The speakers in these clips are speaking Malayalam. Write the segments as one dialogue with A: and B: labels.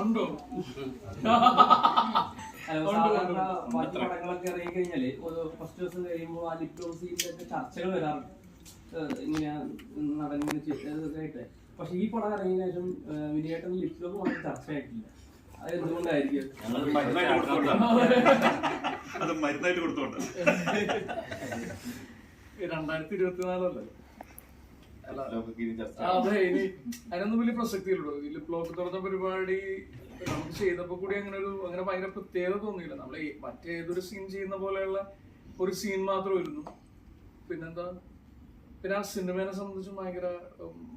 A: ഉണ്ടോ.
B: മറ്റു പടങ്ങളൊക്കെ ഇറങ്ങി കഴിഞ്ഞാൽ ഫസ്റ്റ് ദിവസം കഴിയുമ്പോൾ ആ ലിപ്റ്റോസിന്റെ ഒക്കെ ചർച്ചകൾ വരാറുണ്ട്. ഇങ്ങനെ നടന്നിട്ട് പക്ഷെ ഈ പടം ഇറങ്ങിയ ശേഷം വിനയേട്ടൻ ലിപ് ലോക്ക് വളരെ ചർച്ചയായിട്ടില്ല. അത് എന്തുകൊണ്ടായിരിക്കും?
C: അത് മരുന്നായിട്ട് കൊടുത്തോണ്ട്
A: രണ്ടായിരത്തി ഇരുപത്തിനാലല്ലേ അല്ല
C: ലോകക്ക് ഇനി ചർച്ച
A: ആ, അതെ ഇനി അതിനൊന്നും വലിയ ഈ ലിപ് ബ്ലോക്ക് തുറന്ന പരിപാടി നമുക്ക് ചെയ്തപ്പോ കൂടി അങ്ങനെ ഒരു അങ്ങനെ ഭയങ്കര പ്രത്യേകത തോന്നിയില്ല. നമ്മൾ മറ്റേതൊരു സീൻ ചെയ്യുന്ന പോലെയുള്ള ഒരു സീൻ മാത്രമായിരുന്നു പിന്നെന്താ? പിന്നെ ആ സിനിമയെ സംബന്ധിച്ച് ഭയങ്കര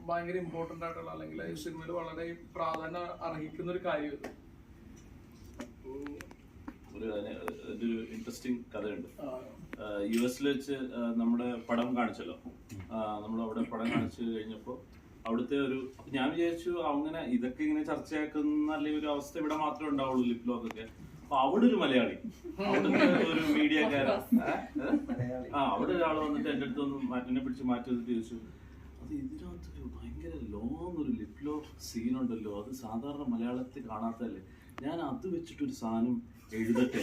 A: ഭയങ്കര ഇമ്പോർട്ടന്റ് ആയിട്ടുള്ള അല്ലെങ്കിൽ ഈ സിനിമയിൽ വളരെ പ്രാധാന്യം അർഹിക്കുന്ന ഒരു കാര്യം
C: ഒരു അതിന് ഒരു ഇൻട്രസ്റ്റിംഗ് കഥയുണ്ട്. യു എസിൽ വെച്ച് നമ്മുടെ പടം കാണിച്ചല്ലോ. നമ്മൾ അവിടെ പടം കാണിച്ചു കഴിഞ്ഞപ്പോൾ അവിടുത്തെ ഒരു അപ്പൊ ഞാൻ വിചാരിച്ചു അങ്ങനെ ഇതൊക്കെ ഇങ്ങനെ ചർച്ചയാക്കുന്ന അല്ലെങ്കിൽ ഒരു അവസ്ഥ ഇവിടെ മാത്രമേ ഉണ്ടാവുള്ളൂ ലിപ് ലോക്ക് ഒക്കെ. അപ്പൊ അവിടെ ഒരു മലയാളി. അവിടുത്തെ ഒരു മീഡിയക്കാരൻ. ആ അവിടെ ഒരാൾ വന്നിട്ട് എന്റെ അടുത്ത് ഒന്ന് മാറ്റിനെ പിടിച്ച് മാറ്റി വന്നിട്ട് ചോദിച്ചു അത് ഇതിനകത്തൊരു ഭയങ്കര ലോങ് ഒരു ലിപ് ലോക്ക് സീൻ ഉണ്ടല്ലോ. അത് സാധാരണ മലയാളത്തിൽ കാണാത്തല്ലേ ഞാൻ അത് വെച്ചിട്ട് ഒരു സാധനം എഴുതട്ടെ.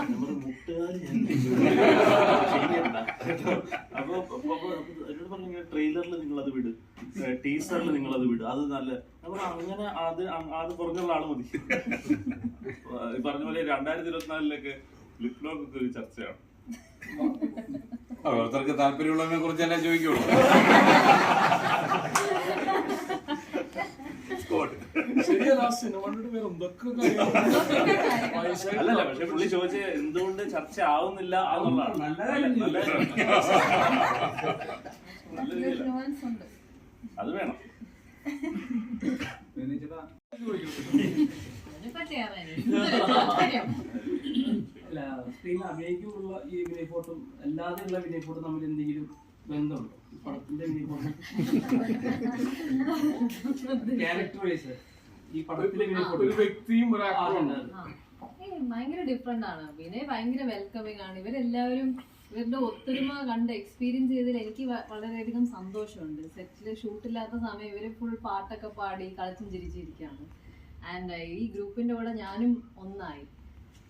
C: നമ്മുടെ മുട്ടുകാർ അപ്പൊ എന്നോട് പറഞ്ഞു ട്രെയിലറിൽ നിങ്ങൾ അത് വിട്. ടീസറിൽ നിങ്ങൾ അത് വിട്. അത് നല്ല അങ്ങനെ അത് അത് കുറഞ്ഞുള്ള ആൾ മതി. പറഞ്ഞ പോലെ രണ്ടായിരത്തി ഇരുപത്തിനാലിലൊക്കെ ലിപ്ലോക്ക് ഒക്കെ ഒരു ചർച്ചയാണ്.
D: ഓരോരുത്തർക്ക് താല്പര്യമുള്ളതിനെ കുറിച്ച് തന്നെ ചോദിക്കുള്ളൂ.
C: അല്ലല്ല പക്ഷെ പുള്ളി ചോദിച്ച എന്തുകൊണ്ട് ചർച്ച ആവുന്നില്ല എന്നുള്ളതാണ്. അത് വേണം.
B: സ്ക്രീനിൽ അഭിനയിക്കുമ്പോൾ ഈ വിനയ് ഫോട്ടും അല്ലാതെയുള്ള വിനയ് ഫോട്ടും തമ്മിൽ എന്തെങ്കിലും ബന്ധമുണ്ടോ? പടത്തിന്റെ വിനയ് ഫോട്ടും ക്യാരക്ടർ വൈസ് ഈ
A: ഒരു വ്യക്തിയും ഒരു ആക്ടറും.
E: ഭയങ്കര ഡിഫറെന്റ് ആണ്. വിനയ് ഭയങ്കര വെൽക്കമിങ് ആണ്. ഇവരെല്ലാവരും ഇവരുടെ ഒത്തൊരുമ കണ്ട് എക്സ്പീരിയൻസ് ചെയ്തതിൽ എനിക്ക് വളരെയധികം സന്തോഷമുണ്ട്. സെറ്റിൽ ഷൂട്ടില്ലാത്ത സമയം ഇവർ ഫുൾ പാട്ടൊക്കെ പാടി കളിച്ചും ചിരിച്ചിരിക്കുകയാണ്. ആൻഡ് ഈ ഗ്രൂപ്പിന്റെ കൂടെ ഞാനും ഒന്നായി.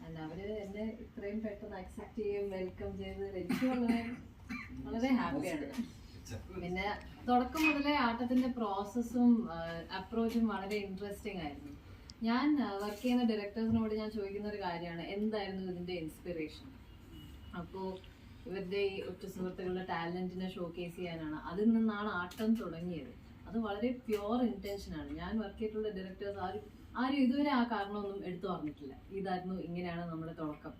E: ആൻഡ് അവർ എന്നെ ഇത്രയും പെട്ടെന്ന് അക്സെപ്റ്റ് ചെയ്യും വെൽക്കം ചെയ്തതിൽ എനിക്ക് വളരെ വളരെ ഹാപ്പിയാണ് പിന്നെ തുടക്കം മുതലേ ആട്ടത്തിന്റെ പ്രോസസ്സും അപ്രോച്ചും വളരെ ഇൻട്രസ്റ്റിംഗ് ആയിരുന്നു. ഞാൻ വർക്ക് ചെയ്യുന്ന ഡയറക്ടേഴ്സിനോട് ഞാൻ ചോദിക്കുന്ന ഒരു കാര്യമാണ് എന്തായിരുന്നു ഇതിന്റെ ഇൻസ്പിറേഷൻ അപ്പോൾ ഇവരുടെ ഈ ഒറ്റ സുഹൃത്തുക്കളുടെ ടാലന്റിനെ ഷോക്കേസ് ചെയ്യാനാണ്. അതിൽ നിന്നാണ് ആട്ടം തുടങ്ങിയത്. അത് വളരെ പ്യുവർ ഇന്റൻഷനാണ് ഞാൻ വർക്ക് ചെയ്തിട്ടുള്ള ഡയറക്ടേഴ്സ് ആരും ആരും ഇതുവരെ ആ കാരണമൊന്നും എടുത്തു പറഞ്ഞിട്ടില്ല. ഇതായിരുന്നു ഇങ്ങനെയാണ് നമ്മുടെ തുടക്കം.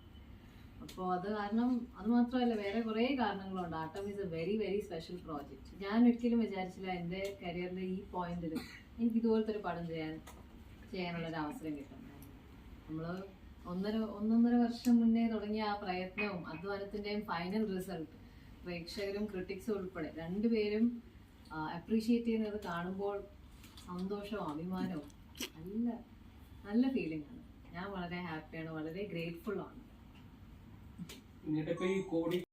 E: അപ്പോൾ അത് കാരണം അത് മാത്രമല്ല വേറെ കുറേ കാരണങ്ങളുണ്ട്. Aattam is a very very special project ഞാൻ ഒരിക്കലും വിചാരിച്ചില്ല എന്റെ കരിയറിന്റെ ഈ പോയിന്റിൽ എനിക്ക് ഇതുപോലത്തെ ഒരു പടം ചെയ്യാൻ ചെയ്യാനുള്ള ഒരു അവസരം കിട്ടും. നമ്മൾ ഒന്നര ഒന്നൊന്നര വർഷം മുന്നേ തുടങ്ങിയ ആ പ്രയത്നവും അധ്വാനത്തിന്റെയും ഫൈനൽ റിസൾട്ട് പ്രേക്ഷകരും ക്രിട്ടിക്സും ഉൾപ്പെടെ രണ്ടുപേരും അപ്രീഷിയേറ്റ് ചെയ്യുന്നത് കാണുമ്പോൾ സന്തോഷവും അഭിമാനവും നല്ല നല്ല ഫീലിംഗ് ആണ്. ഞാൻ വളരെ ഹാപ്പിയാണ് വളരെ ഗ്രേറ്റ്ഫുൾ
B: പിന്നീട് ഈ കോടി